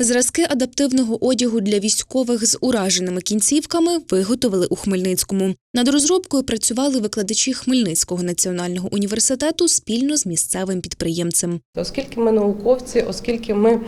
Зразки адаптивного одягу для військових з ураженими кінцівками виготовили у Хмельницькому. Над розробкою працювали викладачі Хмельницького національного університету спільно з місцевим підприємцем. Оскільки ми науковці, оскільки ми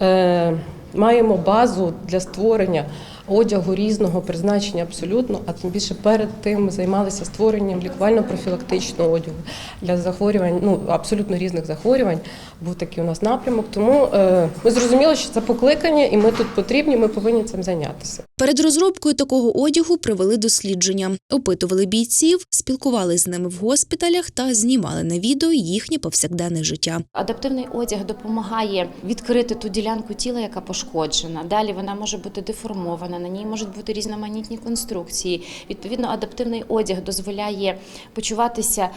е, маємо базу для створення одягу різного призначення абсолютно, а тим більше перед тим ми займалися створенням лікувально-профілактичного одягу для захворювань, ну абсолютно різних захворювань. Був такий у нас напрямок. Тому е, ми зрозуміли, що це покликання, і ми тут потрібні. Ми повинні цим зайнятися. Перед розробкою такого одягу провели дослідження, опитували бійців, спілкувалися з ними в госпіталях та знімали на відео їхнє повсякденне життя. Адаптивний одяг допомагає відкрити ту ділянку тіла, яка пошкоджена. Далі вона може бути деформована, на ній можуть бути різноманітні конструкції. Відповідно, адаптивний одяг дозволяє почуватися.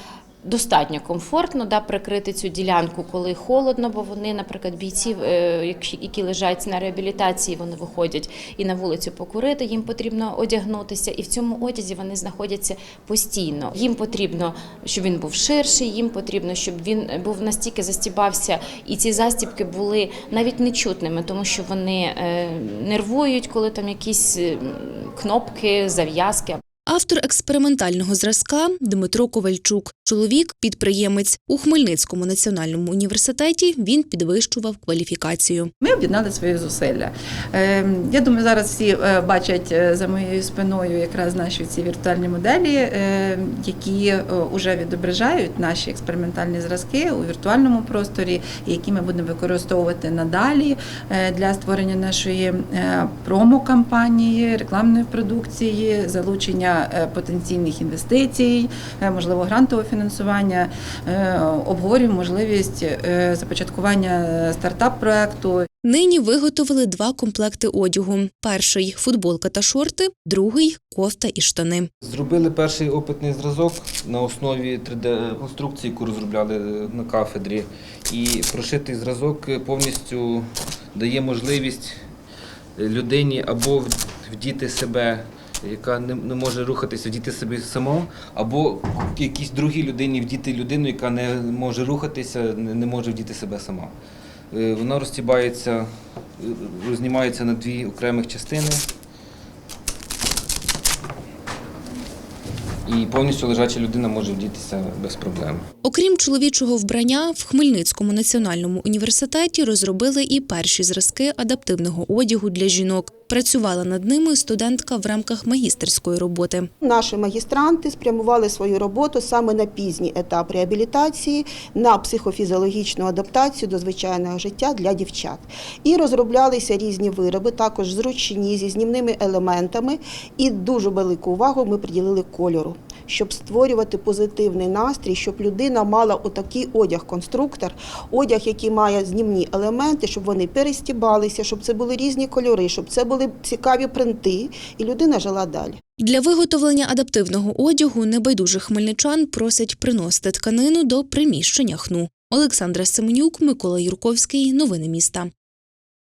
Достатньо комфортно да, прикрити цю ділянку, коли холодно, бо вони, наприклад, бійці, е, які- лежать на реабілітації, вони виходять і на вулицю покурити. Їм потрібно одягнутися, і в цьому одязі вони знаходяться постійно. Їм потрібно, щоб він був ширший, їм потрібно, щоб він був настільки застібався, і ці застібки були навіть нечутними, тому що вони е, нервують, коли там якісь кнопки, зав'язки Автор експериментального зразка Дмитро Ковальчук. Чоловік, підприємець у Хмельницькому національному університеті. Він підвищував кваліфікацію. Ми об'єднали свої зусилля. Е, Я думаю, зараз всі е, бачать е, за моєю спиною якраз наші ці віртуальні моделі, е, які вже відображають наші експериментальні зразки у віртуальному просторі, які ми будемо використовувати надалі е, для створення нашої е, промо-кампанії, рекламної продукції, залучення е, потенційних інвестицій, е, можливо, грантового фінансування. Е, Обговорюємо можливість започаткування стартап-проекту. Нині виготовили два комплекти одягу: перший футболка та шорти, другий кофта і штани. Зробили перший опитний зразок на основі 3D-конструкції, яку розробляли на кафедрі. І прошитий зразок повністю дає можливість людині або вдіти себе, яка не, не може рухатися, вдіти себе само, або якійсь другій людині вдіти людину, яка не може рухатися, не, не може вдіти себе сама. Е, Вона розтібається, е, рознімається на дві окремих частини. І повністю лежача людина може вдітися без проблем. Окрім чоловічого вбрання, в Хмельницькому національному університеті розробили і перші зразки адаптивного одягу для жінок. Працювала над ними студентка в рамках магістерської роботи. Наші магістранти спрямували свою роботу саме на пізній етап реабілітації, на психофізіологічну адаптацію до звичайного життя для дівчат. І розроблялися різні вироби, також зручні зі знімними елементами. І дуже велику увагу ми приділили кольору, щоб створювати позитивний настрій, щоб людина мала отакий одяг-конструктор, одяг, який має знімні елементи, щоб вони перестібалися, щоб це були різні кольори, щоб це були цікаві принти, і людина жила далі. Для виготовлення адаптивного одягу небайдужих хмельничан просять приносити тканину до приміщення хну. Олександра Семенюк, Микола Юрковський. Новини міста.